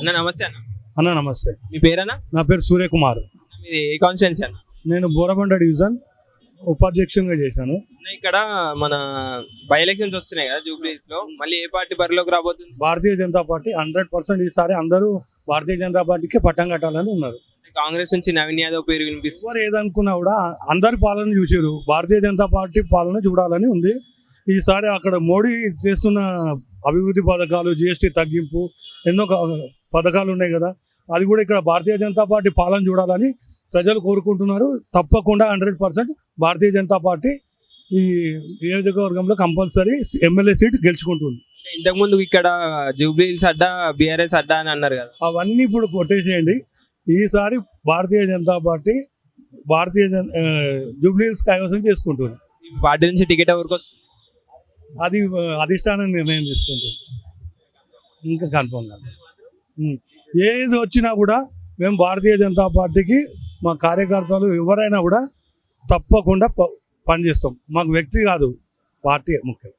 అన్న నమస్తే అన్న. అన్న నమస్తే. మీ పేరన్నా? నా పేరు సూర్యకుమార్. మీది ఏ కాన్స్టిట్యున్సీ అన్న? నేను బోరబండ డివిజన్ ఉపాధ్యక్షునిగా చేశాను. అన్న, ఇక్కడ మన బై ఎలక్షన్స్ వస్తున్నాయి కదా జూబ్లీస్లో మళ్ళీ ఏ పార్టీ బరిలోకి రాబోతుంది? Bharatiya Janata party hundred percent ఈసారి అందరూ భారతీయ జనతా పార్టీకి పట్టం కట్టాలని ఉన్నారు. కాంగ్రెస్ నుంచి నవీన్ యాదవ్ పేరు వినిపిస్తుంది. ఎవరు ఏదనుకున్నా కూడా అందరి పాలన చూసారు భారతీయ జనతా పార్టీ పాలన చూడాలని ఉంది. ఈసారి అక్కడ మోడీ చేస్తున్న అభివృద్ధి పథకాలు జిఎస్టీ తగ్గింపు ఎన్నో క- పథకాలు ఉన్నాయి కదా అది కూడా ఇక్కడ భారతీయ జనతా పార్టీ పాలన చూడాలని ప్రజలు కోరుకుంటున్నారు. తప్పకుండా hundred percent Bharatiya Janata party ఈ నియోజకవర్గంలో కంపల్సరీ ఎమ్మెల్యే సీట్ గెలుచుకుంటుంది. ఇంతకు ముందు ఇక్కడ జూబ్లీస్ అడ్డా బీఆర్ఎస్ అడ్డా అని అన్నారు కదా. అవన్నీ ఇప్పుడు కొట్టేసేయండి. ఈసారి భారతీయ జనతా పార్టీ భారతీయ జన జూబ్లీస్ కైవసం చేసుకుంటుంది. పార్టీ నుంచి టికెట్ ఎవరికి వస్తుంది? అది అధిష్టానం నిర్ణయం తీసుకుంటుంది. ఇంకా కన్ఫర్మ్ కాదు. ఏది వచ్చినా కూడా మేము భారతీయ జనతా పార్టీకి మా కార్యకర్తలు ఎవరైనా కూడా తప్పకుండా ప- పనిచేస్తాం. మాకు వ్యక్తి కాదు పార్టీ ముఖ్యం.